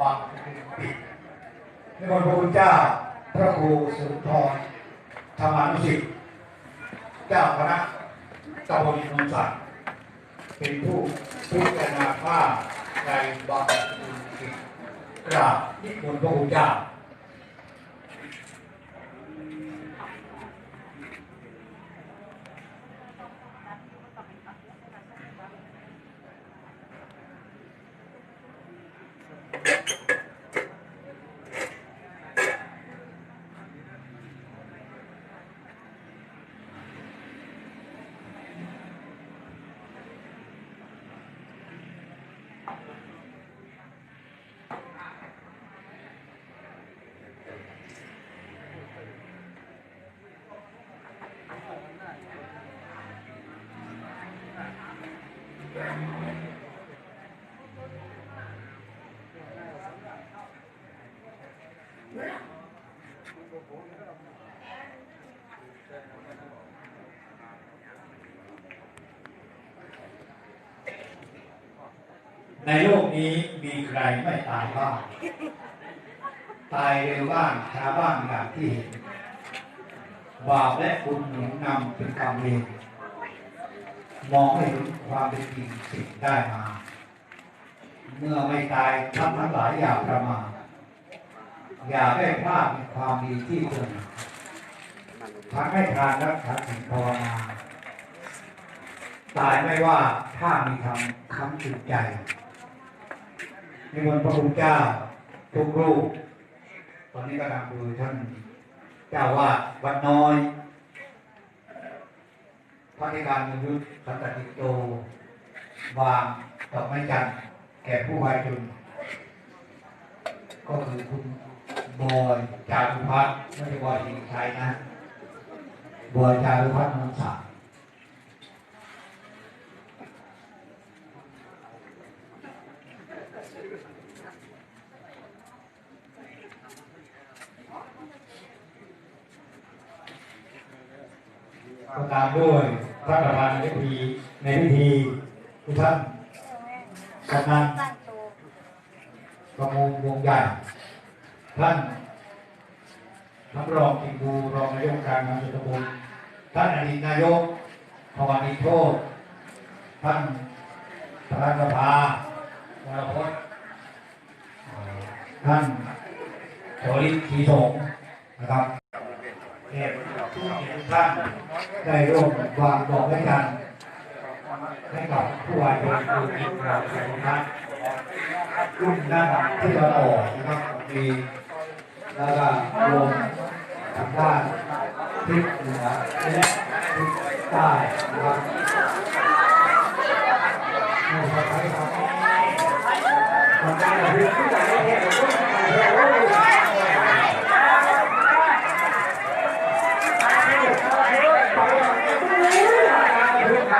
บางปิดในพระคุณเจ้า พระครูสุนทรธรรมานุสิทธิ์เจ้าคณะตำบลนนสัตว์เป็นผู้พิจารณาภาพในบางปีกราบนิมนต์พระคุณเจ้า ในโลกนี้มีใครไม่ตายบ้าง ตายเร็วบ้างช้าบ้างอย่างที่เห็น บาปและบุญหนุนนำเป็นกรรมเวรมองไม่เห็นความเป็นจริงสิ่งได้มา เมื่อไม่ตายทำทั้งหลายอย่าประมาทอย่าได้พลาดในความดีที่ควรทั้งให้ทานรักษาสิ่งภาวนาตายไม่ว่าถ้ามีทำคำจุดใจในมนต์พระคุณเจ้าทุกรูปตอนนี้ก็นำโดยท่าน เจ้าวาดวัดน้อย พระธิการยยุทธสันตติโต วางดอกไม้จันทร์แก่ผู้วายจุนก็คือคุณบอยจารุพัฒน์ไม่ใช่บอยสิงชัยนะ บอยจารุพัฒน์นนท์ศักดิ์ ประกอบด้วยพระประธานในพิธีในพิธีทุกท่านกำนันประมงวงใหญ่ท่านท่านรองกิงบูรองนายกการงานสุตบุญท่านอดีตนายกพวานิโทษ ท่านประธานสภาวรพจน์ท่านโชลิขีสงนะครับ เหตุผู้มีทุกท่านได้ร่วมวางดอกไม้จันทร์ให้กับผู้วายชนคือกิจเราทุกท่านรุ่นด้านที่เราออกนะครับมีแล้วก็รวมทางด้านทิศเหนือและทิศใต้นะครับนี่ครับครับทางด้านทิศใต้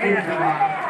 เด็กๆก็ ขึ้น